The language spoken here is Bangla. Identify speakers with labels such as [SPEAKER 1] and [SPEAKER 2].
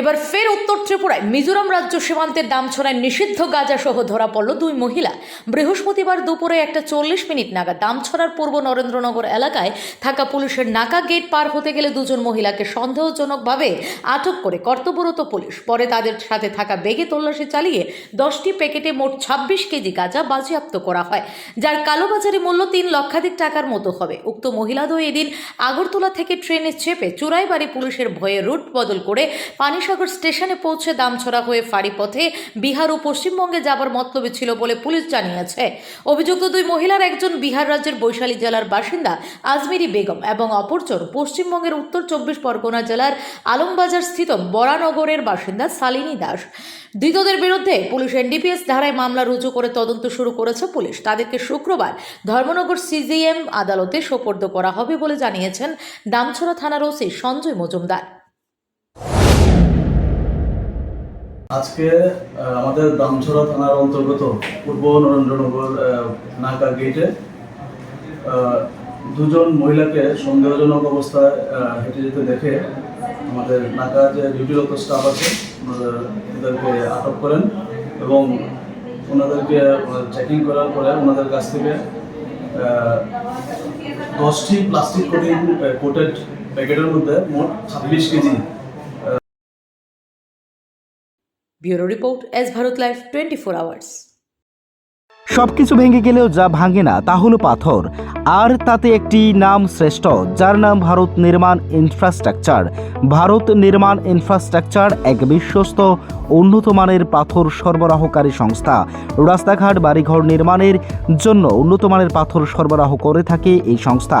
[SPEAKER 1] এবার ফের উত্তর ত্রিপুরায়। মিজোরাম রাজ্য সীমান্তের দাম দামছড়ায় নিষিদ্ধ গাঁজা সহ ধরা পড়ল দুই মহিলা। বৃহস্পতিবার দুপুরে একটা চল্লিশ মিনিট নাগাদ দামছড়ার পূর্ব নরেন্দ্রনগর এলাকায় থাকা পুলিশের নাকা গেট পার হতে গেলে দুজন মহিলাকে সন্দেহজনকভাবে আটক করে কর্তব্যরত পুলিশ। পরে তাদের সাথে থাকা বেগে তল্লাশি চালিয়ে দশটি প্যাকেটে মোট ছাব্বিশ কেজি গাঁজা বাজেয়াপ্ত করা হয়, যার কালোবাজারি মূল্য তিন লক্ষাধিক টাকার মতো হবে। উক্ত মহিলাদ্বয় এদিন আগরতলা থেকে ট্রেনে চেপে চুরাইবাড়ি পুলিশের ভয়ে রুট বদল করে পানিসাগর স্টেশনে পৌঁছে দামছড়া হয়ে ফাঁড়ি পথে বিহার ও পশ্চিমবঙ্গে যাবার মতলবে ছিল বলে পুলিশ জানিয়েছে। অভিযুক্ত দুই মহিলার একজন বিহার রাজ্যের বৈশালী জেলার বাসিন্দা আজমিরি বেগম এবং অপরজন পশ্চিমবঙ্গের উত্তর চব্বিশ পরগনা জেলার আলমবাজার স্থিত বরানগরের বাসিন্দা শালিনী দাস। ধৃতদের বিরুদ্ধে পুলিশ এনডিপিএস ধারায় মামলা রুজু করে তদন্ত শুরু করেছে পুলিশ। তাদেরকে শুক্রবার ধর্মনগর সিজিএম আদালতে সোপর্দ করা হবে বলে জানিয়েছেন দামছড়া থানার ওসি সঞ্জয় মজুমদার।
[SPEAKER 2] আজকে আমাদের দামছড়া থানার অন্তর্গত পূর্ব নরেন্দ্রনগর নাকা গেটে দুজন মহিলাকে সন্দেহজনক অবস্থায় হেঁটে যেতে দেখে আমাদের নাকা যে ডিউটিরত স্টাফ আছে, ওনারা ওদেরকে আটক করেন এবং ওনাদেরকে চেকিং করার পরে ওনাদের কাছ থেকে দশটি প্লাস্টিক কোটিং কোটেড প্যাকেটের মধ্যে মোট ছাব্বিশ KG
[SPEAKER 1] bureau report S Bharat live twenty four hours.
[SPEAKER 3] সবকিছু ভেঙে গেলেও যা ভাঙে না, তা হলো পাথর। আর তাতে একটি নাম শ্রেষ্ঠ, যার নাম ভারত নির্মাণ ইনফ্রাস্ট্রাকচার। ভারত নির্মাণ ইনফ্রাস্ট্রাকচার এক বিশ্বস্ত, উন্নত মানের পাথর সরবরাহকারী সংস্থা। রাস্তাঘাট, বাড়িঘর নির্মাণের জন্য উন্নত মানের পাথর সরবরাহ করে থাকে এই সংস্থা।